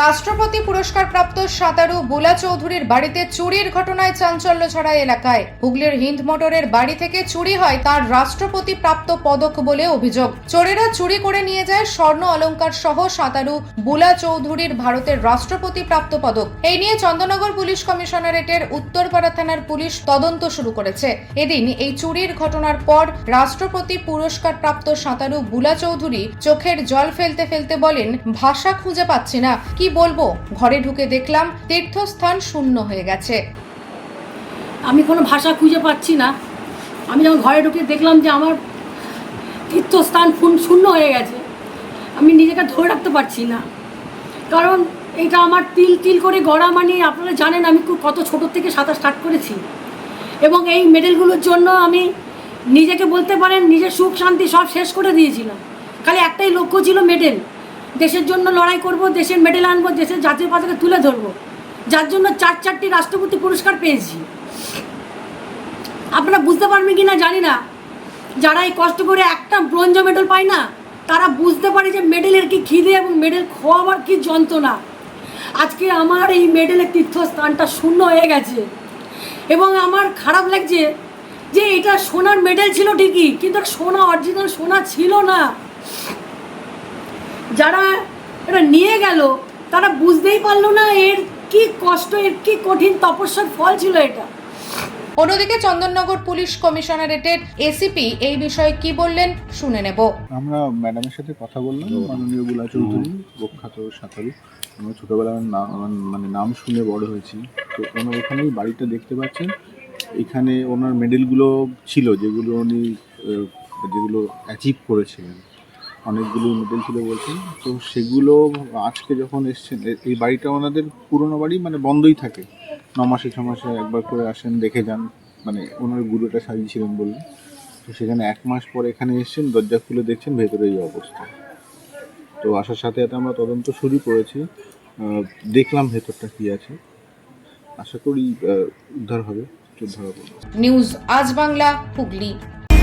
রাষ্ট্রপতি পুরস্কার প্রাপ্ত সাঁতারু বুলা চৌধুরীর বাড়িতে চুরির ঘটনায় চাঞ্চল্য ছড়ায় এলাকায়। হুগলির হিন্দ মোটরের বাড়ি থেকে চুরি হয় তার রাষ্ট্রপতি প্রাপ্ত পদক বলে অভিযোগ। চোরেরা চুরি করে নিয়ে যায় স্বর্ণ অলংকার সহ সাঁতারু বুলা চৌধুরীর ভারতের রাষ্ট্রপতি প্রাপ্ত পদক। এই নিয়ে চন্দননগর পুলিশ কমিশনারেটের উত্তরপাড়া থানার পুলিশ তদন্ত শুরু করেছে। এদিন এই চুরির ঘটনার পর রাষ্ট্রপতি পুরস্কার প্রাপ্ত সাঁতারু বুলা চৌধুরী চোখের জল ফেলতে ফেলতে বলেন, ভাষা খুঁজে পাচ্ছি না। কি বলব? ঘরে ঢুকে দেখলাম তীর্থস্থান শূন্য হয়ে গেছে। আমি কোনো ভাষা খুঁজে পাচ্ছি না। আমি যখন ঘরে ঢুকে দেখলাম যে আমার তীর্থস্থান শূন্য হয়ে গেছে, আমি নিজেকে ধরে রাখতে পারছি না। কারণ এটা আমার তিল তিল করে গড়া মানে আপনারা জানেন আমি কত ছোটোর থেকে সাঁতার স্টার্ট করেছি। এবং এই মেডেলগুলোর জন্য আমি নিজেকে বলতে পারেন নিজের সুখ শান্তি সব শেষ করে দিয়েছিলাম। খালি একটাই লক্ষ্য ছিল মেডেল দেশের জন্য লড়াই করব, দেশের মেডেল আনব, দেশের জাতীয় পতাকা তুলে ধরবো। যার জন্য চার চারটি রাষ্ট্রপতি পুরস্কার পেয়েছি। আপনারা বুঝতে পারবেন কি না জানি না। যারা এই কষ্ট করে একটা ব্রোঞ্জ মেডেল পায় না, তারা বুঝতে পারে যে মেডেলের কি খিদে এবং মেডেল খোয়াবার কি যন্ত্রণা। আজকে আমার এই মেডেলের তীর্থস্থানটা শূন্য হয়ে গেছে। এবং আমার খারাপ লাগছে যে এটা সোনার মেডেল ছিল ঠিকই, কিন্তু সোনা অরিজিনাল সোনা ছিল না। যারা এটা নিয়ে গেল তারা বুঝতেই পারল না এর কি কষ্ট এর কি কঠিন তপস্যার ফল ছিল এটা। অন্যদিকে চন্দননগর পুলিশ কমিশনারেটের এসিপি এই বিষয়ে কি বললেন শুনে নেব। আমরা ম্যাডামের সাথে কথা বললাম মাননীয়গুলা চৌধুরী প্রখ্যাত সাঁতারু। আমরা ছোটোবেলায় ওনার নাম মানে নাম শুনে বড় হয়েছি। তো ওনার এখানেই বাড়িটা দেখতে পাচ্ছেন। এখানে ওনার মেডেলগুলো ছিল যেগুলো উনি যেগুলো অ্যাচিভ করেছিলেন। অনেকগুলো মেডেল ছিল বলছেন। তো সেগুলো আজকে যখন এসছেন এই বাড়িটা ওনাদের পুরনো বাড়ি মানে বন্ধই থাকে। ন মাসে, ছ মাসে একবার করে আসেন, দেখে যান। মানে ওনার গুরুটা সাজিয়েছিলেন বললেন। তো সেখানে এক মাস পর এখানে এসেছেন, দরজা খুলে দেখছেন, ভেতরে এই অবস্থা। তো আসার সাথে সাথে আমরা তদন্ত শুরু করেছি। দেখলাম ভেতরটা কি আছে। আশা করি উদ্ধার হবে। নিউজ আজ বাংলা, হুগলি।